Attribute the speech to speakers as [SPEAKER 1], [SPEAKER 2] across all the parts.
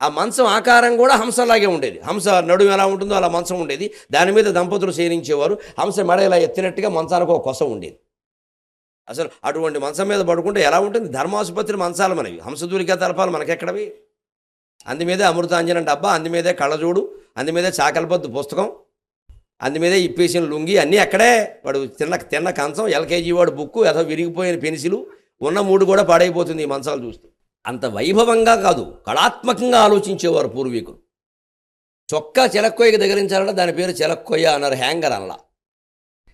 [SPEAKER 1] ఆ మంచం ఆకారం కూడా హంసలాగే ఉండేది. హంస నడుము ఎలా ఉంటుందో అలా మంచం ఉండేది. దాని మీద దంపతులు శయనించేవారు హంస మెడ ఇలా ఎత్తినట్టుగా మంచానికి ఒక కొస ఉండేది. అసలు అటువంటి మంచం మీద పడుకుంటే ఎలా ఉంటుంది? ధర్మాసుపత్రి మంచాలు మనవి. హంసదూరిక తలపాలు మనకెక్కడవి? అందు మీదే అమృతాంజనం డబ్బా అందు మీదే కళ్ళజోడు అందు మీదే చాకలపద్దు పుస్తకం అందు మీదే ఇప్పేసిన లుంగి అన్నీ అక్కడే వాడు తిన్న తిన్న కంచం ఎల్కేజీ వాడు బుక్కు ఏదో విరిగిపోయిన పెన్సిలు ఉన్న మూడు కూడా పాడైపోతుంది ఈ మంచాలు చూస్తే. అంత వైభవంగా కాదు కళాత్మకంగా ఆలోచించేవారు పూర్వీకులు. చొక్కా చెలక్కొయ్యకి దగ్గరించాలంటే దాని పేరు చెలక్కొయ్య అన్నారు హ్యాంగర్ అనలా.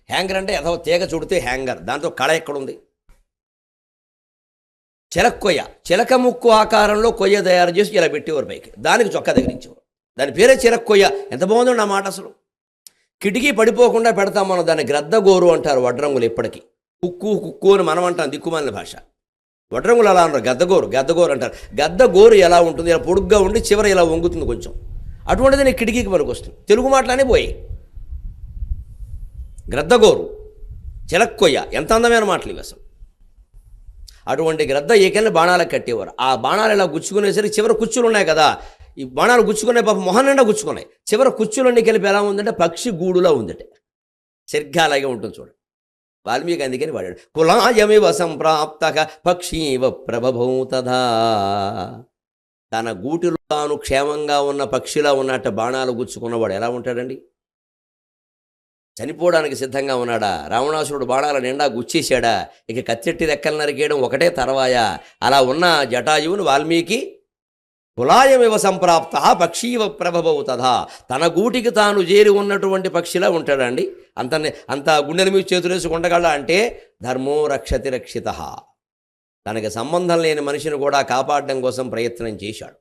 [SPEAKER 1] హ్యాంగర్ అంటే ఏదో తీగ చుడితే హ్యాంగర్ దాంతో కళ ఎక్కడుంది? చిలక్కొయ్య చిలక ముక్కు ఆకారంలో కొయ్య తయారు చేసి ఇలా పెట్టేవారు పైకి దానికి చొక్కా దగ్గరించేవారు. దాని పేరే చిలక్కొయ్య ఎంత బాగుందో నా మాట అసలు. కిటికీ పడిపోకుండా పెడతాం మనం దాన్ని గ్రద్దగోరు అంటారు వడ్రంగులు ఇప్పటికీ. కుక్కు కుక్కు అని మనం అంటాం దిక్కుమాలిన భాష. వడ్రంగులు అలా అంటారు గద్దగోరు గద్దగోరు అంటారు. గద్దగోరు ఎలా ఉంటుంది? ఇలా పొడుగ్గా ఉండి చివర ఇలా వంగుతుంది కొంచెం. అటువంటిది నేను కిటికీకి పనికి వస్తుంది. తెలుగు మాటలనే పోయి గ్రద్దగోరు చిలక్కొయ్య ఎంత అందమైన మాటలు ఇవి అసలు. అటువంటి గ్రద్ద ఏకైనా బాణాలకు కట్టేవారు. ఆ బాణాలు ఇలా గుచ్చుకునేసరికి చివర కుచ్చులు ఉన్నాయి కదా. ఈ బాణాలు గుచ్చుకునే పాప మొహం నిండా గుచ్చుకున్నాయి. చివర కుచ్చులన్నీ కలిపి ఎలా ఉందంటే పక్షి గూడులా ఉందంటే. సరిగ్గా అలాగే ఉంటుంది చూడండి వాల్మీకి అందుకని వాడాడు. కులాయమివ సంప్రాప్త పక్షీవ ప్రభభూతదా తన గూటిలో తాను క్షేమంగా ఉన్న పక్షిలా ఉన్నట్టు బాణాలు గుచ్చుకున్నవాడు ఎలా ఉంటాడండి? చనిపోవడానికి సిద్ధంగా ఉన్నాడా? రావణాసురుడు బాణాల నిండా గుచ్చేశాడా? ఇక కత్తెట్టి రెక్కలు నరికేయడం ఒకటే తర్వాయా? అలా ఉన్న జటాయువును వాల్మీకి కులాయమివ సంప్రాప్త పక్షీవ ప్రభభవు తథా. తన గూటికి తాను చేరి ఉన్నటువంటి పక్షిలా ఉంటాడండి. అంత అంత గుండెల మీద చేతులేసి ఉండగల అంటే ధర్మో రక్షతి రక్షిత. తనకి సంబంధం లేని మనిషిని కూడా కాపాడడం కోసం ప్రయత్నం చేశాడు.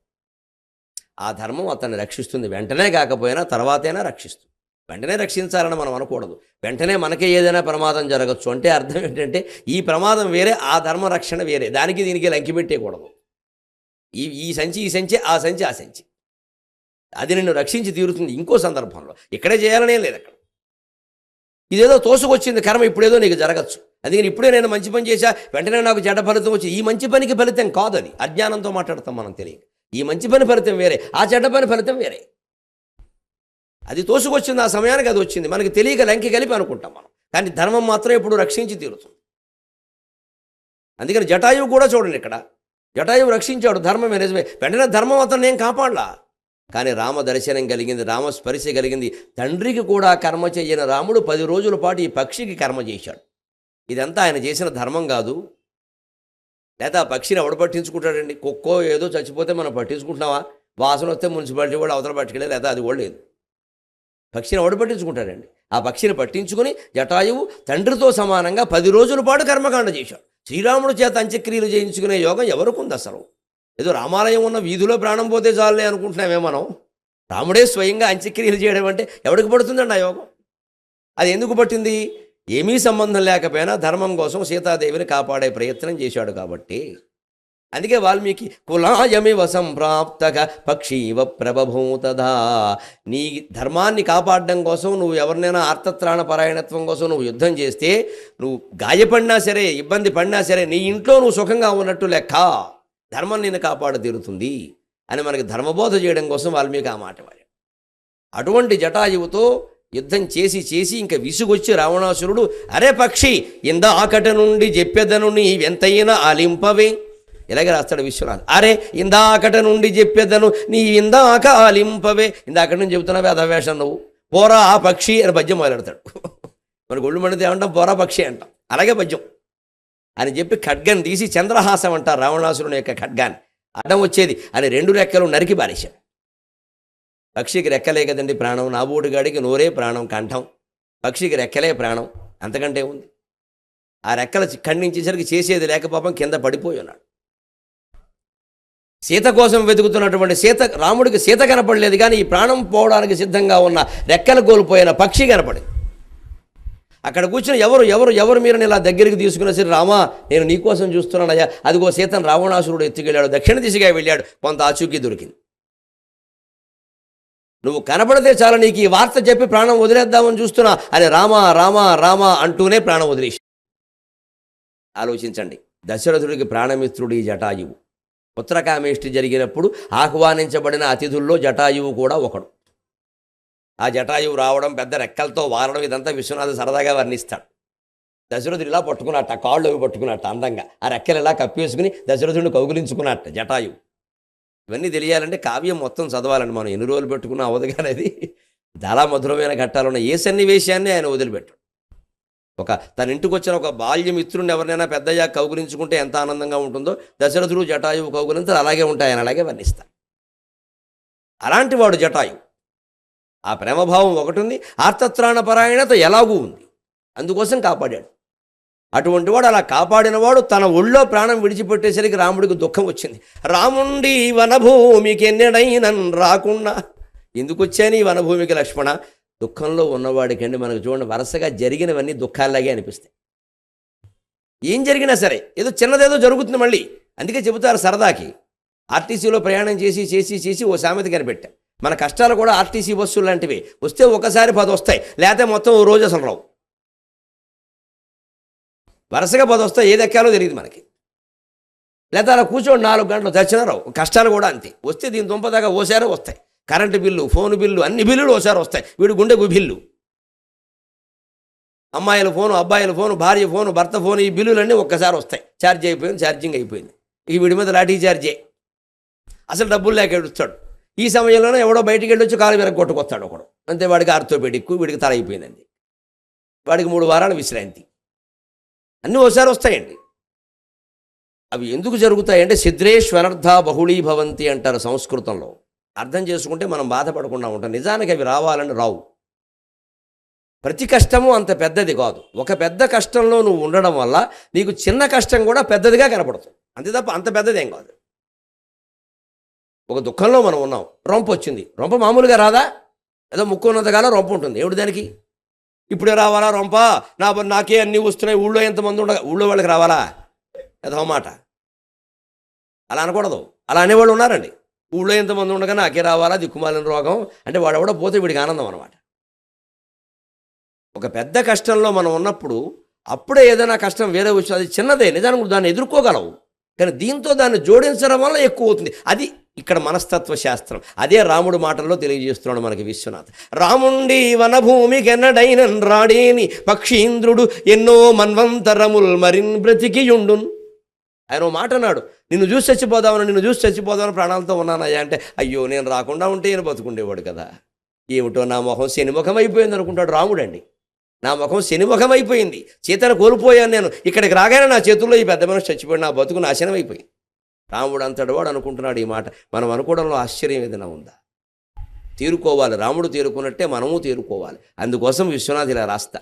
[SPEAKER 1] ఆ ధర్మం అతన్ని రక్షిస్తుంది. వెంటనే కాకపోయినా తర్వాతైనా రక్షిస్తుంది. వెంటనే రక్షించాలని మనం అనకూడదు. వెంటనే మనకే ఏదైనా ప్రమాదం జరగచ్చు. అంటే అర్థం ఏంటంటే ఈ ప్రమాదం వేరే ఆ ధర్మ రక్షణ వేరే. దానికి దీనికి లంకి పెట్టేయకూడదు ఈ ఈ సంచి ఈ సంచి ఆ సంచి ఆ సంచి. అది నిన్ను రక్షించి తీరుతుంది ఇంకో సందర్భంలో. ఇక్కడే చేయాలనే లేదు అక్కడ. ఇదేదో తోసుకొచ్చింది కర్మ ఇప్పుడేదో నీకు జరగచ్చు. అందుకని ఇప్పుడే నేను మంచి పని చేశా వెంటనే నాకు చెడ్డ ఫలితం వచ్చి ఈ మంచి పనికి ఫలితం కాదు అది అజ్ఞానంతో మాట్లాడతాం మనం తెలియక. ఈ మంచి పని ఫలితం వేరే ఆ చెడ్డ పని ఫలితం వేరే. అది తోసుకొచ్చింది ఆ సమయానికి అది వచ్చింది. మనకి తెలియక లంకి కలిపి అనుకుంటాం మనం. కానీ ధర్మం మాత్రం ఎప్పుడు రక్షించి తీరుతుంది. అందుకని జటాయువు కూడా చూడండి ఇక్కడ. జటాయువు రక్షించాడు ధర్మమే నిజమే. వెంటనే ధర్మం అతను నేను కాపాడలా? కానీ రామ దర్శనం కలిగింది రామ స్పరిశ కలిగింది. తండ్రికి కూడా కర్మ చేయని రాముడు పది రోజుల పాటు ఈ పక్షికి కర్మ చేశాడు. ఇదంతా ఆయన చేసిన ధర్మం కాదు. లేదా ఆ పక్షిని ఎవడు పట్టించుకుంటాడండి? కుక్కో ఏదో చచ్చిపోతే మనం పట్టించుకుంటున్నావా వాసన వస్తే మున్సిపాలిటీ కూడా అవతల పట్టుకెళ్ళి లేదా అది కూడా లేదు. పక్షిని ఎవడు పట్టించుకుంటాడండి? ఆ పక్షిని పట్టించుకుని జటాయువు తండ్రితో సమానంగా పది రోజుల పాటు కర్మకాండ చేశాడు. శ్రీరాముడు చేత అంత్యక్రియలు చేయించుకునే యోగం ఎవరికి ఉంది అసలు? ఏదో రామాలయం ఉన్న వీధిలో ప్రాణం పోతే చాలే అనుకుంటున్నామే మనం. రాముడే స్వయంగా అంత్యక్రియలు చేయడం అంటే ఎవరికి పడుతుందండి ఆ యోగం? అది ఎందుకు పట్టింది? ఏమీ సంబంధం లేకపోయినా ధర్మం కోసం సీతాదేవిని కాపాడే ప్రయత్నం చేశాడు కాబట్టి. అందుకే వాల్మీకి కులాయమివ సంప్రాప్తక పక్షీవ ప్రభభూతదా. నీ ధర్మాన్ని కాపాడడం కోసం నువ్వు ఎవరినైనా ఆర్తత్రాణ పరాయణత్వం కోసం నువ్వు యుద్ధం చేస్తే నువ్వు గాయపడినా సరే ఇబ్బంది పడినా సరే నీ ఇంట్లో నువ్వు సుఖంగా ఉన్నట్టు లెక్క. ధర్మం నిన్ను కాపాడ తీరుతుంది అని మనకి ధర్మబోధ చేయడం కోసం వాల్మీకి ఆ మాట వాడాడు. అటువంటి జటాయువుతో యుద్ధం చేసి చేసి ఇంకా విసుగొచ్చి రావణాసురుడు అరే పక్షి ఇంద ఆకట నుండి చెప్పెదను నీవెంతైనా ఆలింపవే. ఇలాగే రాస్తాడు విశ్వనాథ్? అరే ఇందాకట నుండి చెప్పేదను నీ ఇందాక ఆలింపవే ఇందాకటి నుండి చెబుతున్నావే అధవేషం నువ్వు. పోరా ఆ పక్షి అని పద్యం మొదలెడతాడు. మరి గొళ్ళు మండితే ఏమంటాం? పోరా పక్షి అంటాం. అలాగే పద్యం. అని చెప్పి ఖడ్గన్ తీసి చంద్రహాసం అంటారు రావణాసురుని యొక్క ఖడ్గాన్ని. అడ్డం వచ్చేది. అని రెండు రెక్కలు నరికి పారేశాడు. పక్షికి రెక్కలే కదండి ప్రాణం. నాబూటిగాడికి నోరే ప్రాణం కంఠం. పక్షికి రెక్కలే ప్రాణం. అంతకంటే ఉంది ఆ రెక్కలు ఖండించేసరికి చేసేది లేక పాపం కింద పడిపోయి ఉన్నాడు. సీత కోసం వెతుకుతున్నటువంటి సీత రాముడికి సీత కనపడలేదు కానీ ఈ ప్రాణం పోవడానికి సిద్ధంగా ఉన్న రెక్కలు కోల్పోయిన పక్షి కనపడింది. అక్కడ కూర్చుని ఎవరు ఎవరు ఎవరు మీరు ఇలా దగ్గరికి తీసుకున్న సరే రామా నేను నీకోసం చూస్తున్నానయ్యా. అదిగో సీతను రావణాసురుడు ఎత్తుకెళ్ళాడు. దక్షిణ దిశగా వెళ్ళాడు. కొంత ఆచూకీ దొరికింది. నువ్వు కనపడితే చాలా నీకు ఈ వార్త చెప్పి ప్రాణం వదిలేద్దామని చూస్తున్నా. అని రామా రామా రామా అంటూనే ప్రాణం వదిలేసి ఆలోచించండి. దశరథుడికి ప్రాణమిత్రుడు ఈ జటాయువు. పుత్రకామేష్టి జరిగినప్పుడు ఆహ్వానించబడిన అతిథుల్లో జటాయువు కూడా ఒకడు. ఆ జటాయువు రావడం పెద్ద రెక్కలతో వారడం ఇదంతా విశ్వనాథ సరదాగా వర్ణిస్తాడు. దశరథుడు ఇలా పట్టుకున్నట్ట కాళ్ళు అవి పట్టుకున్నట్ట అందంగా. ఆ రెక్కలు ఇలా కప్పేసుకుని దశరథుడిని కౌగులించుకున్నట్ట జటాయువు. ఇవన్నీ తెలియాలంటే కావ్యం మొత్తం చదవాలండి మనం. ఎన్ని రోజులు పెట్టుకున్నా అవదు కానీ అది. చాలా మధురమైన ఘట్టాలు ఉన్నాయి. ఏ సన్నివేశాన్ని ఆయన వదిలిపెట్టు ఒక తన ఇంటికి వచ్చిన ఒక బాల్య మిత్రుడిని ఎవరినైనా పెద్దయ్యా కౌగులించుకుంటే ఎంత ఆనందంగా ఉంటుందో దశరథుడు జటాయువు కౌగులింతలు అలాగే ఉంటాయని అలాగే వర్ణిస్తారు. అలాంటి వాడు జటాయు ఆ ప్రేమభావం ఒకటి ఉంది ఆర్తత్రాణ పరాయణత ఎలాగూ ఉంది. అందుకోసం కాపాడాడు. అటువంటి వాడు అలా కాపాడినవాడు తన ఒళ్ళో ప్రాణం విడిచిపెట్టేసరికి రాముడికి దుఃఖం వచ్చింది. రాముండి ఈ వనభూమికి ఎన్నడైనన్ రాకుండా ఎందుకు వచ్చాను ఈ వనభూమికి లక్ష్మణ? దుఃఖంలో ఉన్నవాడికండి మనకు చూడండి వరుసగా జరిగినవన్నీ దుఃఖాల్లాగే అనిపిస్తాయి. ఏం జరిగినా సరే ఏదో చిన్నదేదో జరుగుతుంది మళ్ళీ. అందుకే చెబుతారు సరదాకి. ఆర్టీసీలో ప్రయాణం చేసి చేసి చేసి ఓ సామెత కనిపెట్టా. మన కష్టాలు కూడా ఆర్టీసీ బస్సులు లాంటివి. వస్తే ఒకసారి పది వస్తాయి లేకపోతే మొత్తం ఓ రోజు అసలు రావు. వరుసగా పది వస్తాయి ఏది ఎక్కాలో తెలియదు మనకి. లేదా అలా కూర్చోండి నాలుగు గంటలు తెచ్చినా రావు. కష్టాలు కూడా అంతే. వస్తే దీని దుంపదాకా ఓసారో వస్తాయి. కరెంటు బిల్లు ఫోన్ బిల్లు అన్ని బిల్లులు ఒకసారి వస్తాయి. వీడి గుండెకు బిల్లు. అమ్మాయిల ఫోను అబ్బాయిల ఫోను భార్య ఫోను భర్త ఫోను ఈ బిల్లులన్నీ ఒక్కసారి వస్తాయి. ఛార్జ్ అయిపోయింది ఛార్జింగ్ అయిపోయింది. ఈ వీడి మీద లాఠీ ఛార్జే. అసలు డబ్బులు లేక ఏడుస్తాడు. ఈ సమయంలోనే ఎవడో బయటికి వెళ్ళి వచ్చి కాలు వెనక కొట్టుకొస్తాడు ఒకడు. అంతే వాడికి ఆర్థోపెడిక్ వీడికి తల అయిపోయిందండి. వాడికి మూడు వారాల విశ్రాంతి. అన్నీ ఒకసారి వస్తాయండి. అవి ఎందుకు జరుగుతాయంటే సిద్రేశ్వరర్థ బహుళీభవంతి అంటారు సంస్కృతంలో. అర్థం చేసుకుంటే మనం బాధపడకుండా ఉంటాం. నిజానికి అవి రావాలని రావు. ప్రతి కష్టము అంత పెద్దది కాదు. ఒక పెద్ద కష్టంలో నువ్వు ఉండడం వల్ల నీకు చిన్న కష్టం కూడా పెద్దదిగా కనపడుతుంది అంతే తప్ప అంత పెద్దదేం కాదు. ఒక దుఃఖంలో మనం ఉన్నాం. రొంప వచ్చింది. రొంప మామూలుగా రాదా? ఏదో ముక్కు ఉన్నంతకాలం రొంప ఉంటుంది. ఏమిటి దానికి? ఇప్పుడే రావాలా రొంప? నా నాకే అన్నీ వస్తున్నాయి. ఊళ్ళో ఎంతమంది ఉండగా ఊళ్ళో వాళ్ళకి రావాలా? ఏదో మాట. అలా అనకూడదు. అలా అనేవాళ్ళు ఉన్నారండి. ఊళ్ళో ఎంతమంది ఉండగా నాకే రావాలా? దిక్కుమాలిన రోగం. అంటే వాడెవడో పోతే వీడికి ఆనందం అనమాట ఒక పెద్ద కష్టంలో మనం ఉన్నప్పుడు అప్పుడే ఏదైనా కష్టం వేరే వచ్చి అది చిన్నదే. నిజానికి దాన్ని ఎదుర్కోగలవు. కానీ దీంతో దాన్ని జోడించడం వల్ల ఎక్కువ అవుతుంది. అది ఇక్కడ మనస్తత్వ శాస్త్రం. అదే రాముడు మాటల్లో తెలియజేస్తున్నాడు మనకి విశ్వనాథ్. రాముండి వనభూమి ఎన్నడైన రాడేని పక్షీంద్రుడు ఎన్నో మన్వంతరముల్ మరిన్ బ్రతికియుండున్. ఆయన ఓ మాట అన్నాడు నిన్ను చూసి చచ్చిపోదామని నిన్ను చూసి చచ్చిపోదామని ప్రాణాలతో ఉన్నానయ్యా అంటే అయ్యో నేను రాకుండా ఉంటే ఈయన బతుకుండేవాడు కదా. ఏమిటో నా ముఖం శనిముఖం అయిపోయింది అనుకుంటాడు రాముడండి. నా ముఖం శనిముఖం అయిపోయింది సీతను కోల్పోయాను నేను. ఇక్కడికి రాగానే నా చేతుల్లో ఈ పెద్ద మనిషి చచ్చిపోయి నా బతుకు నాశనం అయిపోయింది రాముడు అంతటి వాడు అనుకుంటున్నాడు ఈ మాట. మనం అనుకోవడంలో ఆశ్చర్యం ఏదైనా ఉందా? తీరుకోవాలి. రాముడు తీరుకున్నట్టే మనము తీరుకోవాలి. అందుకోసం విశ్వనాథ్ ఇలా రాస్తా.